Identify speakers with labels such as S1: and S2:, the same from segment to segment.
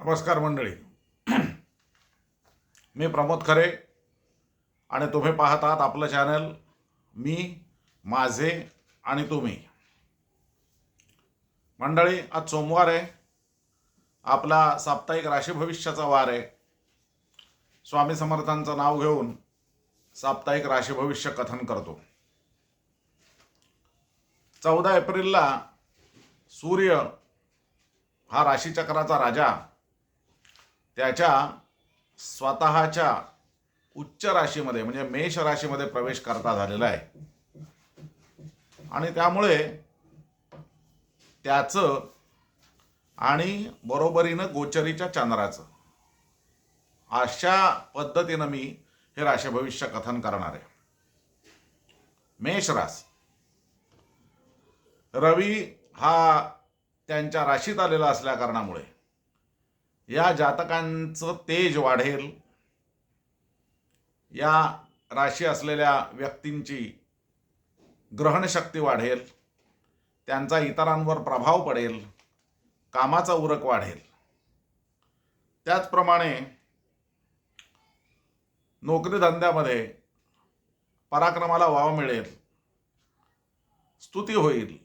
S1: नमस्कार मंडळी. मी प्रमोद खरे आणि तुम्ही पाहत आहात आपलं चॅनल मी माझे आणि तुम्ही. मंडळी आज सोमवार आहे. आपला साप्ताहिक राशी भविष्याचा वार आहे. स्वामी समर्थांचं नाव घेऊन साप्ताहिक राशी भविष्य कथन करतो. चौदा एप्रिलला सूर्य हा राशीचक्राचा राजा त्याच्या स्वतःच्या उच्च राशीमध्ये म्हणजे मेष राशीमध्ये प्रवेश करता झालेला आहे. आणि त्यामुळे त्याचं आणि बरोबरीनं गोचरीच्या चंद्राचं अशा पद्धतीनं मी हे राशी भविष्य कथन करणार आहे. मेष रास रवी हा त्यांच्या राशीत आलेला असल्या कारणामुळे या जातकांचं तेज वाढेल. या राशी असलेल्या व्यक्तींची ग्रहणशक्ती वाढेल. त्यांचा इतरांवर प्रभाव पडेल. कामाचा उरक वाढेल. त्याचप्रमाणे नोकरी धंद्यामध्ये पराक्रमाला वाव मिळेल. स्तुती होईल.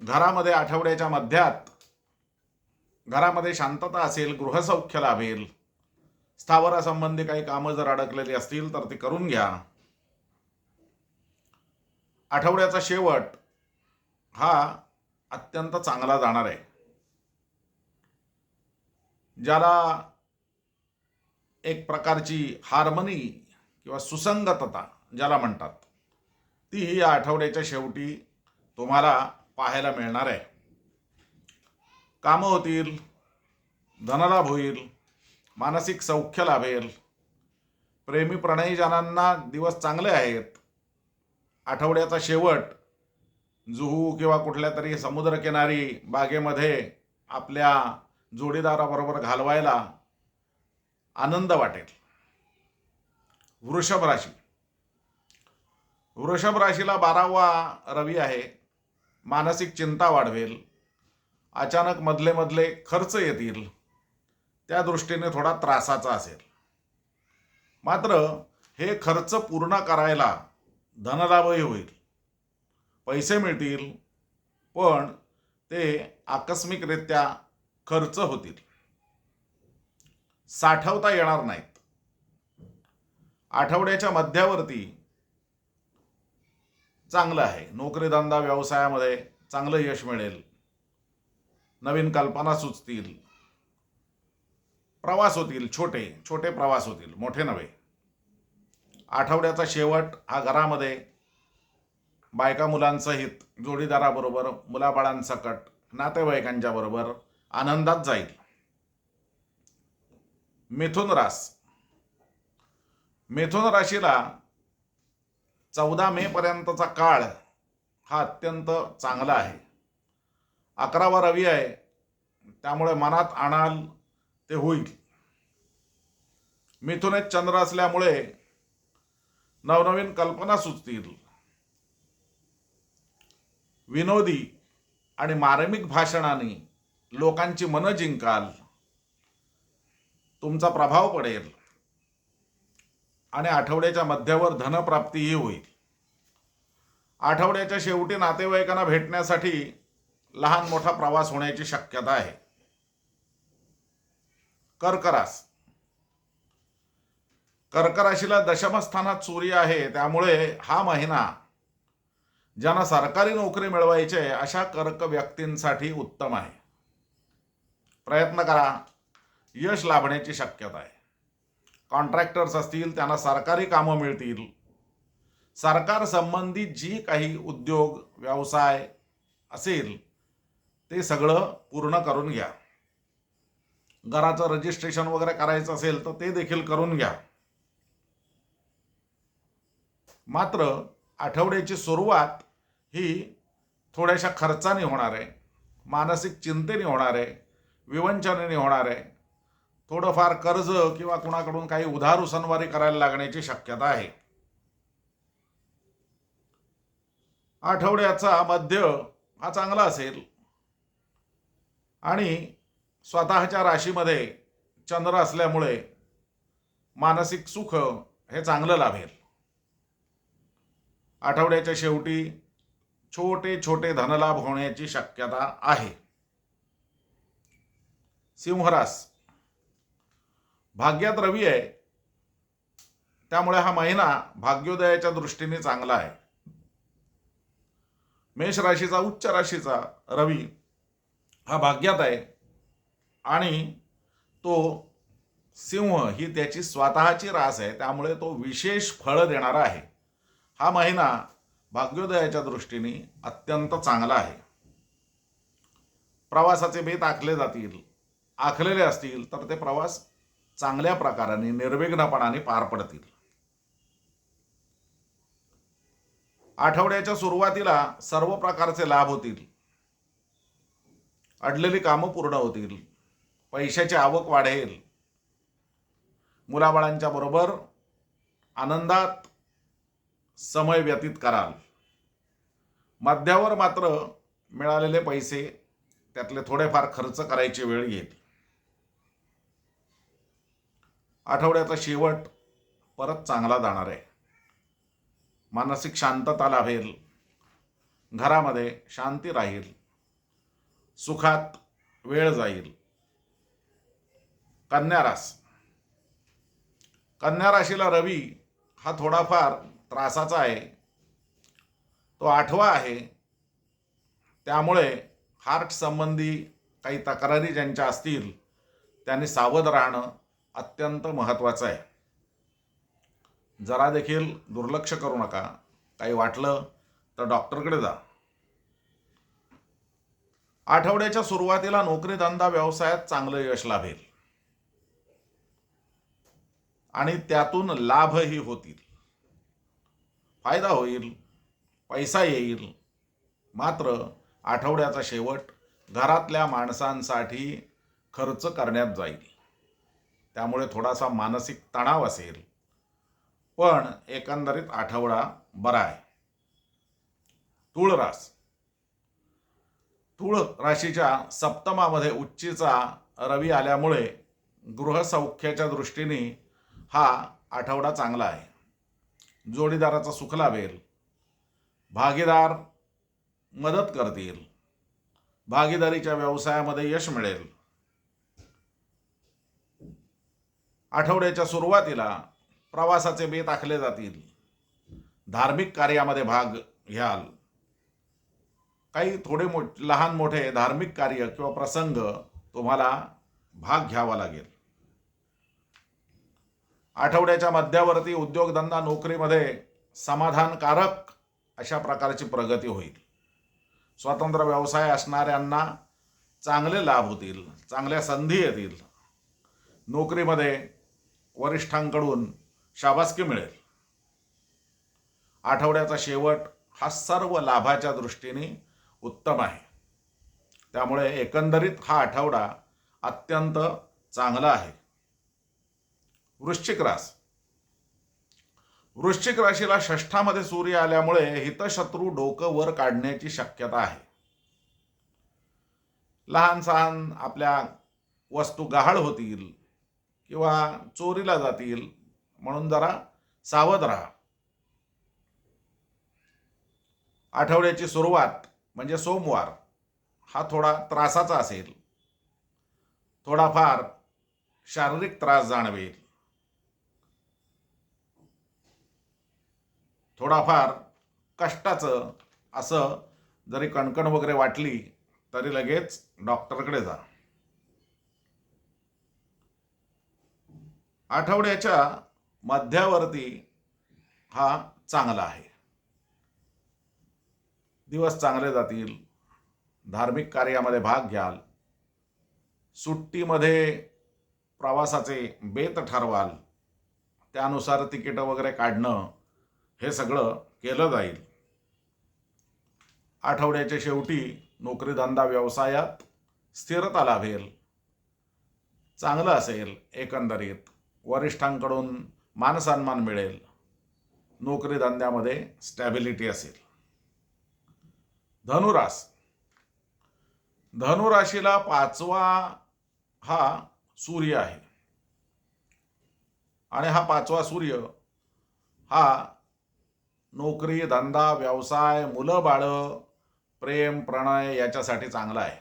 S1: घरामध्ये आठवड्याच्या मध्यात घरामध्ये शांतता असेल गृहसौख्य लाभेल स्थावरासंबंधी काही कामं जर अडकलेली असतील तर ती करून घ्या. आठवड्याचा शेवट हा अत्यंत चांगला जाणार आहे. ज्याला एक प्रकारची हार्मनी किंवा सुसंगतता ज्याला म्हणतात ती या आठवड्याच्या शेवटी तुम्हाला पाहायला मिळणार आहे. कामं होतील धनलाभ होईल मानसिक सौख्य लाभेल. प्रेमी प्रणयीजनांना दिवस चांगले आहेत. आठवड्याचा शेवट जुहू किंवा कुठल्या तरी समुद्रकिनारी बागेमध्ये आपल्या जोडीदाराबरोबर घालवायला आनंद वाटेल. वृषभ राशी. वृषभ राशीला बारावा रवी आहे. मानसिक चिंता वाढवेल. अचानक मधले मधले खर्च येतील. त्या दृष्टीने थोडा त्रासाचा असेल. मात्र हे खर्च पूर्ण करायला धनलाभही होईल. पैसे मिळतील पण ते आकस्मिकरित्या खर्च होतील. साठवता येणार नाहीत. आठवड्याच्या मध्यावरती चांगलं आहे. नोकरीधंदा व्यवसायामध्ये चांगलं यश मिळेल. नवीन कल्पना सुचतील. प्रवास होतील छोटे छोटे प्रवास होतील मोठे नव्हे. आठवड्याचा शेवट हा घरामध्ये. बायका मुलांसहित जोडीदाराबरोबर मुलाबाळांसकट नातेवाईकांच्या बरोबर आनंदात जाईल. मिथुन रास. मिथुन राशीला चौदा मे पर्यंतचा काळ हा अत्यंत चांगला आहे. अकरावा रवी आहे. त्यामुळे मनात आणाल ते होईल. मिथुनेत चंद्र असल्यामुळे नवनवीन कल्पना सुचतील. विनोदी आणि मार्मिक भाषणाने लोकांची मनं जिंकाल. तुमचा प्रभाव पडेल. आणि आठवड्याच्या मध्यावर धनप्राप्तीही होईल. आठवड्याच्या शेवटी नातेवाईकांना भेटण्यासाठी लहान मोठा प्रवास होण्याची शक्यता आहे. कर्करास. कर्कराशीला दशमस्थानात सूर्य आहे त्यामुळे हा महिना ज्यांना सरकारी नोकरी मिळवायची आहे अशा कर्क व्यक्तींसाठी उत्तम आहे. प्रयत्न करा यश लाभण्याची शक्यता आहे. कॉन्ट्रॅक्टर्स असतील त्यांना सरकारी कामं मिळतील. सरकार संबंधित जी काही उद्योग व्यवसाय असेल ते सगळं पूर्ण करून घ्या. घराचं रजिस्ट्रेशन वगैरे करायचं असेल तर ते देखील करून घ्या. मात्र आठवड्याची सुरुवात ही थोड्याशा खर्चाने होणार आहे. मानसिक चिंतेने होणार आहे. विवंचनेने होणार आहे. थोडंफार कर्ज किंवा कुणाकडून काही उधार उसनवारी करायला लागण्याची शक्यता आहे. आठवड्याचा मध्य हा चांगला असेल. आणि स्वतःच्या राशीमध्ये चंद्र असल्यामुळे मानसिक सुख हे चांगलं लाभेल. आठवड्याच्या शेवटी छोटे छोटे धनलाभ होण्याची शक्यता आहे. सिंहरास. भाग्यात रवी आहे. त्यामुळे हा महिना भाग्योदयाच्या दृष्टीने चांगला आहे. मेष राशीचा उच्च राशीचा रवी हा भाग्यात आहे. आणि तो सिंह ही त्याची स्वतःची रास आहे. त्यामुळे तो विशेष फळं देणारा आहे. हा महिना भाग्योदयाच्या दृष्टीने अत्यंत चांगला आहे. प्रवासाचे बेत आखले जातील आखलेले असतील तर ते प्रवास चांगल्या प्रकाराने निर्विघ्नपणाने पार पडतील. आठवड्याच्या सुरुवातीला सर्व प्रकारचे लाभ होतील. अडलेली कामं पूर्ण होतील. पैशाची आवक वाढेल. मुलाबाळांच्या बरोबर आनंदात समय व्यतीत कराल. मध्यावर मात्र मिळालेले पैसे त्यातले थोडेफार खर्च करायची वेळ येईल. आठवड्याचा शेवट परत चांगला जाणार आहे. मानसिक शांतता लाभेल. घरामध्ये शांती राहील. सुखात वेळ जाईल. कन्या रास. कन्या राशीला रवी हा थोडाफार त्रासाचा आहे. तो आठवा आहे. त्यामुळे हार्ट संबंधी काही तक्रारी ज्यांच्या असतील त्यांनी सावध राहणं अत्यंत महत्त्वाचं आहे. जरा देखील दुर्लक्ष करू नका. काही वाटलं तर डॉक्टरकडे जा. आठवड्याच्या सुरुवातीला नोकरी धंदा व्यवसायात चांगलं यश लाभेल. आणि त्यातून लाभही होतील. फायदा होईल पैसा येईल. मात्र आठवड्याचा शेवट घरातल्या माणसांसाठी खर्च करण्यात जाईल. त्यामुळे थोडासा मानसिक तणाव असेल. पण एकंदरीत आठवडा बरा आहे. तुळरास तुळ राशीच्या सप्तमामध्ये उच्चीचा रवी आल्यामुळे गृहसौख्याच्या दृष्टीने हा आठवडा चांगला आहे. जोडीदाराचा सुख लाभेल. भागीदार मदत करतील. भागीदारीच्या व्यवसायामध्ये यश मिळेल. आठवड्याच्या सुरुवातीला प्रवासाचे बेत आखले जातील. धार्मिक कार्यामध्ये भाग घ्याल. काही थोडे मो लहान मोठे धार्मिक कार्य किंवा प्रसंग तुम्हाला भाग घ्यावा लागेल. आठवड्याच्या मध्यावरती उद्योगधंदा नोकरीमध्ये समाधानकारक अशा प्रकारची प्रगती होईल. स्वतंत्र व्यवसाय असणाऱ्यांना चांगले लाभ होतील चांगल्या संधी येतील. नोकरीमध्ये वरिष्ठांकडून शाबासकी मिळेल. आठवड्याचा शेवट हा सर्व लाभाच्या दृष्टीने उत्तम आहे. त्यामुळे एकंदरीत हा आठवडा अत्यंत चांगला आहे. वृश्चिक रास वृश्चिक राशीला षष्ठामध्ये सूर्य आल्यामुळे हितशत्रू डोकं वर काढण्याची शक्यता आहे. लहान सहान आपल्या वस्तू गहाळ होतील किंवा चोरीला जातील म्हणून जरा सावध राहा. आठवड्याची सुरुवात म्हणजे सोमवार हा थोडा त्रासाचा असेल. थोडाफार शारीरिक त्रास जाणवेल. थोडाफार कष्टाचं असं जरी कणकण वगैरे वाटली तरी लगेच डॉक्टरकडे जा. आठवड्याच्या मध्यावरती हा चांगला आहे. दिवस चांगले जातील धार्मिक कार्यामध्ये भाग घ्याल सुट्टीमध्ये प्रवासाचे बेत ठरवाल त्यानुसार तिकीटं वगैरे काढणं हे सगळं केलं जाईल. आठवड्याच्या शेवटी नोकरीधंदा व्यवसायात स्थिरता लाभेल. चांगलं असेल एकंदरीत वरिष्ठांकडून मानसन्मान मिळेल नोकरी धंद्यामध्ये स्टॅबिलिटी असेल. धनुरास. धनुराशीला पाचवा हा सूर्य आहे. आणि हा पाचवा सूर्य हा नोकरी धंदा व्यवसाय मुलं बाळं प्रेम प्रणय याच्यासाठी चांगला आहे.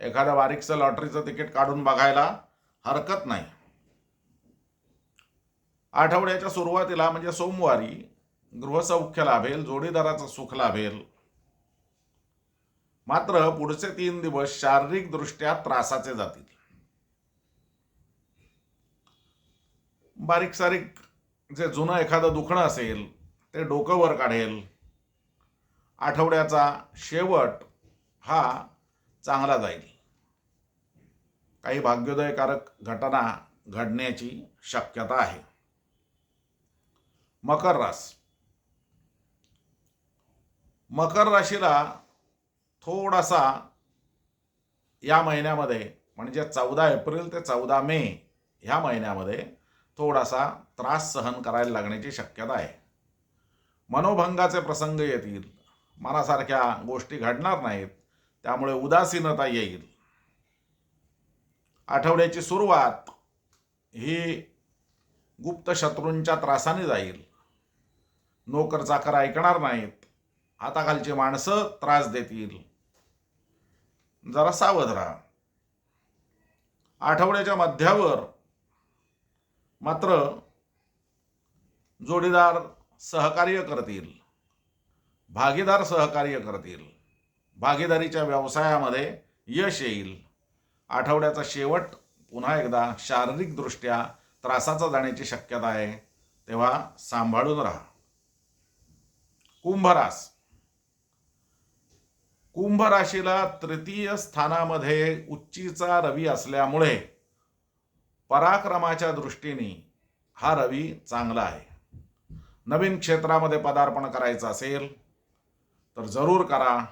S1: एखाद्या बारीकचं लॉटरीचं तिकीट काढून बघायला हरकत नाही. आठवड्याच्या सुरुवातीला म्हणजे सोमवारी गृहसौख्य लाभेल जोडीदाराचं सुख लाभेल मात्र पुढचे तीन दिवस शारीरिक दृष्ट्या त्रासाचे जातील. बारीक सारीक जे जुनं एखादं दुखणं असेल ते डोकं वर काढेल. आठवड्याचा शेवट हा चांगला जाईल. काही भाग्योदयकारक घटना घडण्याची शक्यता आहे. मकर रास मकर राशीला थोडासा या महिन्यामध्ये म्हणजे चौदा एप्रिल ते चौदा मे ह्या महिन्यामध्ये थोडासा त्रास सहन करायला लागण्याची शक्यता आहे. मनोभंगाचे प्रसंग येतील मनासारख्या गोष्टी घडणार नाहीत त्यामुळे उदासीनता येईल. आठवड्याची सुरुवात ही गुप्त शत्रूंच्या त्रासाने जाईल. नोकर चाकर ऐकणार नाहीत हाताखालची माणसं त्रास देतील. जरा सावध राहा. आठवड्याच्या मध्यावर मात्र जोडीदार सहकार्य करतील. भागीदार सहकार्य करतील. भागीदारीच्या व्यवसायामध्ये यश येईल. आठवड्याचा शेवट पुन्हा एकदा शारीरिकदृष्ट्या त्रासाचा जाण्याची शक्यता आहे. तेव्हा सांभाळून राहा. कुंभरास. कुंभ राशीला तृतीय स्थानामध्ये उच्चीचा रवी असल्यामुळे पराक्रमाच्या दृष्टीने हा रवी चांगला आहे. नवीन क्षेत्रामध्ये पदार्पण करायचं असेल तर जरूर करा.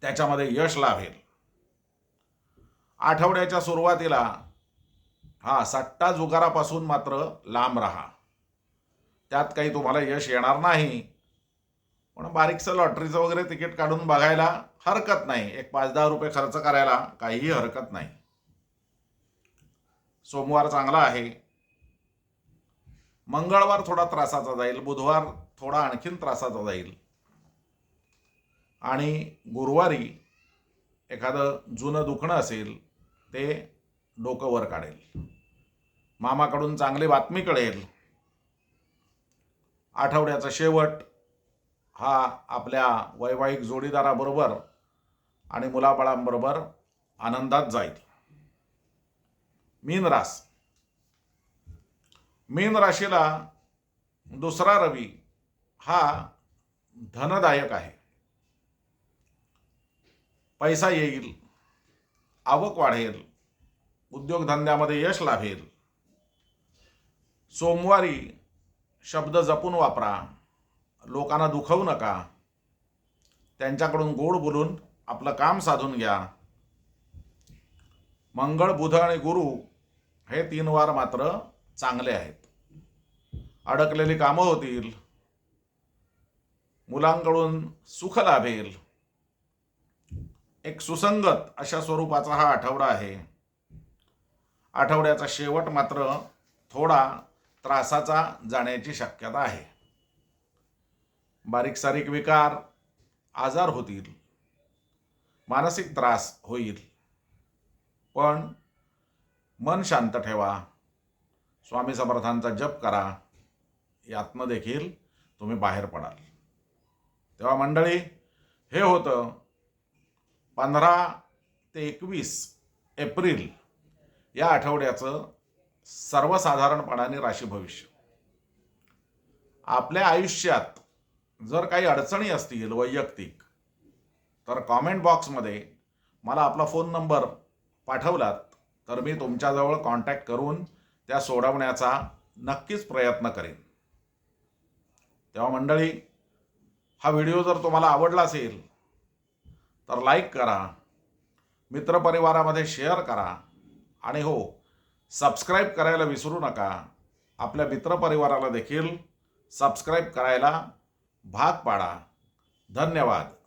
S1: त्याच्यामध्ये यश लाभेल. आठवड्याच्या सुरुवातीला हा सट्टा जुगारापासून मात्र लांब राहा. त्यात काही तुम्हाला यश येणार नाही. पण बारीकचं लॉटरीचं वगैरे तिकीट काढून बघायला हरकत नाही. एक पाच दहा रुपये खर्च करायला काहीही हरकत नाही. सोमवार चांगला आहे. मंगळवार थोडा त्रासाचा जाईल. बुधवार थोडा आणखीन त्रासाचा जाईल. आणि गुरुवारी एखादं जुनं दुखणं असेल ते डोकं वर काढेल. मामाकडून चांगली बातमी कळेल. आठवड्याचा शेवट हा आपल्या वैवाहिक जोडीदाराबरोबर आणि मुलाबाळांबरोबर आनंदात जाईल. मीन रास मीन राशीला दुसरा रवी हा धनदायक आहे. पैसा येईल आवक वाढेल उद्योगधंद्यामध्ये यश लाभेल. सोमवारी शब्द जपून वापरा. लोकांना दुखवू नका. त्यांच्याकडून गोड बोलून आपलं काम साधून घ्या. मंगळ बुध आणि गुरु हे तीन वार मात्र चांगले आहेत. अडकलेली कामं होतील. मुलांकडून सुख लाभेल. एक सुसंगत अशा स्वरूपाचा हा आठवडा आहे. आठवड्याचा शेवट मात्र थोडा त्रासाचा जाण्याची शक्यता आहे. बारीक सारीक विकार आजार होतील. मानसिक त्रास होईल. पण मन शांत ठेवा. स्वामी समर्थांचा जप करा. यातनं देखील तुम्ही बाहेर पडाल. तेव्हा मंडळी हे होतं पंधरा ते एकवीस एप्रिल या आठवड्याचं सर्वसाधारणपणाने राशी भविष्य. आपल्या आयुष्यात जर काही अडचणी असतील वैयक्तिक तर कॉमेंट बॉक्समध्ये मला आपला फोन नंबर पाठवलात तर मी तुमच्याजवळ कॉन्टॅक्ट करून त्या सोडवण्याचा नक्कीच प्रयत्न करेन. तेव्हा मंडळी हा व्हिडिओ जर तुम्हाला आवडला असेल तर लाईक करा मित्रपरिवारामध्ये शेअर करा आणि हो सबस्क्राईब करायला विसरू नका. आपल्या मित्रपरिवाराला देखील सबस्क्राईब करायला भाग पाडा. धन्यवाद.